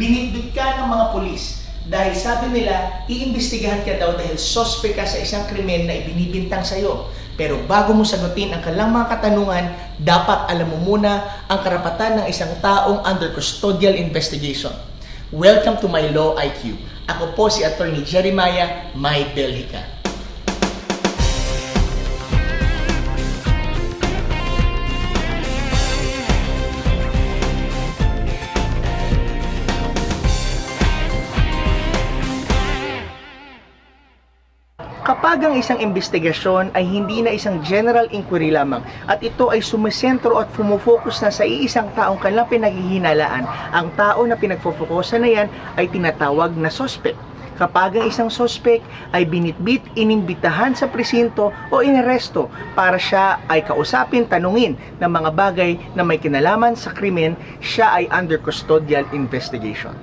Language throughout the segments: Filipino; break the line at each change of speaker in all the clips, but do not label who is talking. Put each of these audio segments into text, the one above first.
Binitbit ka ng mga pulis dahil sabi nila, iimbestigahan ka daw dahil sospek ka sa isang krimen na ibinibintang sa'yo. Pero bago mo sagutin ang kailang mga katanungan, dapat alam mo muna ang karapatan ng isang taong under custodial investigation. Welcome to my Law IQ. Ako po si Attorney Jeremiah May Belhica. Kapag ang isang investigasyon ay hindi na isang general inquiry lamang at ito ay sumisentro at fumufocus na sa iisang taong kanilang pinaghihinalaan, ang tao na pinagfofokusan na yan ay tinatawag na suspect. Kapag ang isang suspect ay binitbit, inimbitahan sa presinto o inaresto para siya ay kausapin, tanungin ng mga bagay na may kinalaman sa krimen, siya ay under custodial investigation.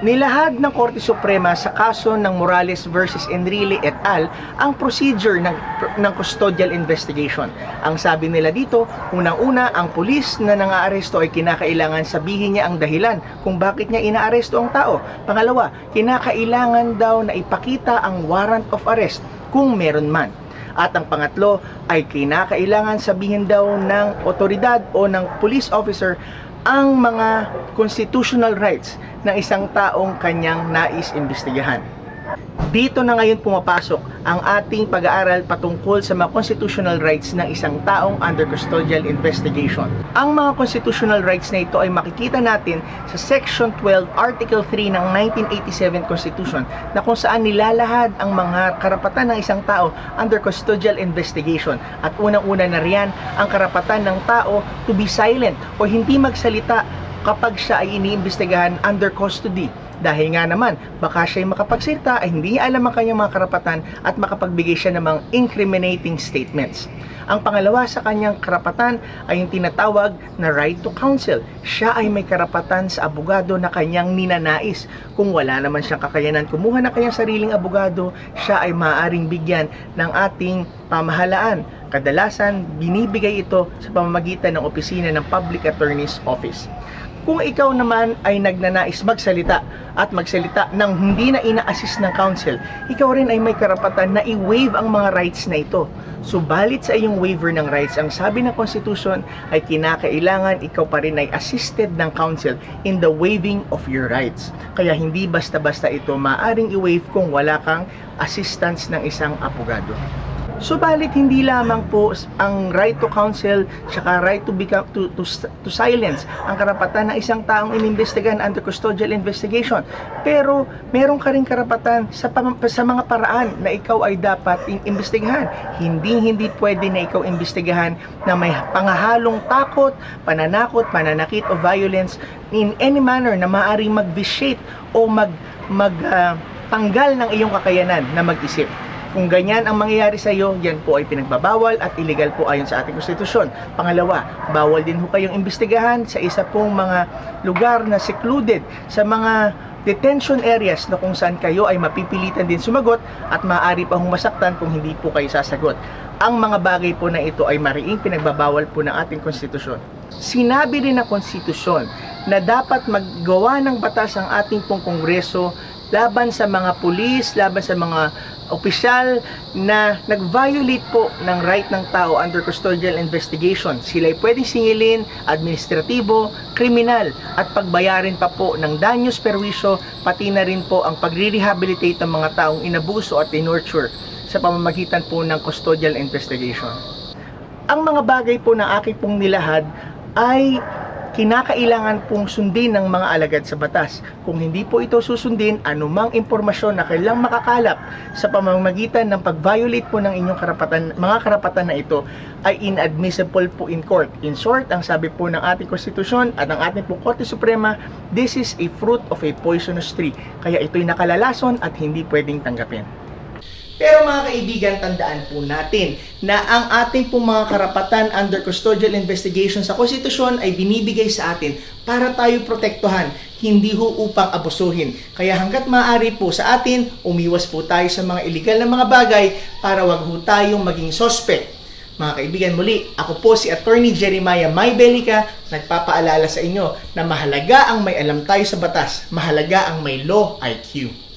Nilahad ng Korte Suprema sa kaso ng Morales versus Enrile et al. ang procedure ng, ng custodial investigation. Ang sabi nila dito, unang-una, ang pulis na nangaaresto ay kinakailangan sabihin niya ang dahilan kung bakit niya inaaresto ang tao. Pangalawa, kinakailangan daw na ipakita ang warrant of arrest kung meron man. At ang pangatlo ay kinakailangan sabihin daw ng otoridad o ng police officer ang mga constitutional rights ng isang taong kanyang nais imbestigahan. Dito na ngayon pumapasok ang ating pag-aaral patungkol sa mga constitutional rights ng isang taong under custodial investigation. Ang mga constitutional rights na ito ay makikita natin sa Section 12, Article 3 ng 1987 Constitution na kung saan nilalahad ang mga karapatan ng isang tao under custodial investigation. At unang-una na riyan ang karapatan ng tao to be silent o hindi magsalita kapag siya ay iniimbestigahan under custody dahil nga naman, baka siya ay makapagsalita ay hindi niya alam ang kanyang mga karapatan at makapagbigay siya ng mga incriminating statements. Ang pangalawa sa kanyang karapatan ay yung tinatawag na right to counsel. Siya ay may karapatan sa abogado na kanyang ninanais. Kung wala naman siyang kakayanan kumuha ng kanyang sariling abogado, siya ay maaaring bigyan ng ating pamahalaan. Kadalasan, binibigay ito sa pamamagitan ng opisina ng Public Attorney's Office. Kung ikaw naman ay nagnanais magsalita at magsalita ng hindi na ina-assist ng counsel, ikaw rin ay may karapatan na i-waive ang mga rights na ito. Subalit sa iyong waiver ng rights, ang sabi ng Constitution ay kinakailangan ikaw pa rin ay assisted ng counsel in the waiving of your rights. Kaya hindi basta-basta ito maaring i-waive kung wala kang assistance ng isang abogado. Subalit hindi lamang po ang right to counsel tsaka right to become to, to, to silence ang karapatan ng isang taong inimbestigahan under custodial investigation. Pero meron ka rin karapatan sa, sa mga paraan na ikaw ay dapat imbestigahan. Hindi hindi pwede na ikaw imbestigahan na may pangahalong takot, pananakot, pananakit o violence in any manner na maaaring mag-vitiate o mag mag ah, tanggal ng iyong kakayanan na mag-isip. Kung ganyan ang mangyayari sa iyo, yan po ay pinagbabawal at illegal po ayon sa ating konstitusyon. Pangalawa, bawal din po kayong imbestigahan sa isa pong mga lugar na secluded sa mga detention areas na kung saan kayo ay mapipilitan din sumagot at maaari pa hong masaktan kung hindi po kayo sasagot. Ang mga bagay po na ito ay mariing pinagbabawal po ng ating konstitusyon. Sinabi rin ng konstitusyon na dapat maggawa ng batas ang ating pong kongreso laban sa mga pulis, laban sa mga opisyal na nag-violate po ng right ng tao under custodial investigation. Sila ay pwedeng singilin, administratibo, kriminal at pagbayarin pa po ng danyos perwisyo pati na rin po ang pagre-rehabilitate ng mga taong inabuso at inorture sa pamamagitan po ng custodial investigation. Ang mga bagay po na aking pong nilahad ay kinakailangan pong sundin ng mga alagad sa batas. Kung hindi po ito susundin, anumang impormasyon na kailang makakalap sa pamamagitan ng pag-violate po ng inyong karapatan, mga karapatan na ito ay inadmissible po in court. In short, ang sabi po ng ating konstitusyon at ng ating po Korte Suprema, this is a fruit of a poisonous tree. Kaya ito'y nakalalason at hindi pwedeng tanggapin. Pero mga kaibigan, tandaan po natin na ang ating pong mga karapatan under custodial investigation sa konstitusyon ay binibigay sa atin para tayo protektuhan, hindi ho upang abusuhin. Kaya hanggat maaari po sa atin, umiwas po tayo sa mga illegal na mga bagay para wag ho tayong maging suspect Mga kaibigan, muli, ako po si Attorney Jeremiah Maybelica, nagpapaalala sa inyo na mahalaga ang may alam tayo sa batas, mahalaga ang may law IQ.